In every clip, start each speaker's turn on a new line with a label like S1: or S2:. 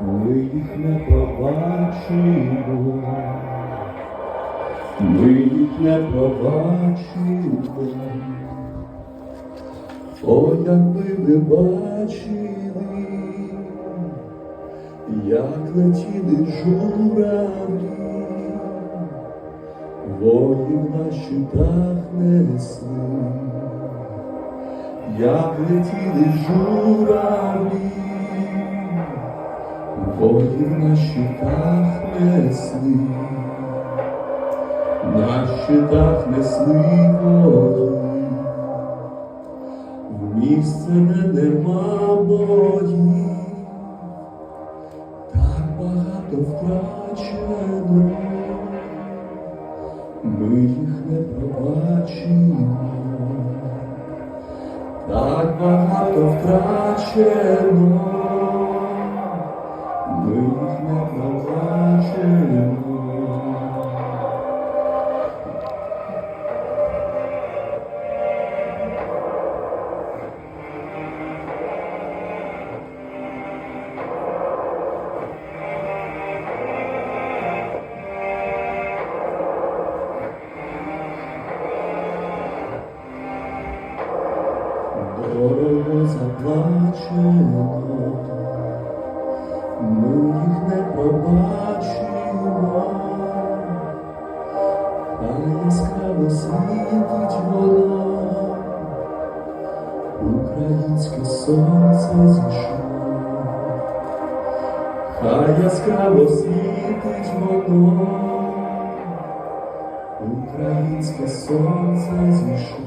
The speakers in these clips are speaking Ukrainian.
S1: ми їх не пробачимо, ми їх не пробачимо. О, якби ви бачили, як летіли журавлі, воїн на щитах несли, як летіли журавлі, воїн на щитах несли, на щитах несли воїн. В місце, де нема боїв, так багато втрачено, ми їх не пробачимо, так багато втрачено, Дорого заплачено, ми їх не пробачимо, хай яскраво світить воно, українське сонце зійшло, хай яскраво світить воно, українське сонце зійшло.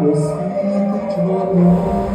S1: Яскраво світить воно,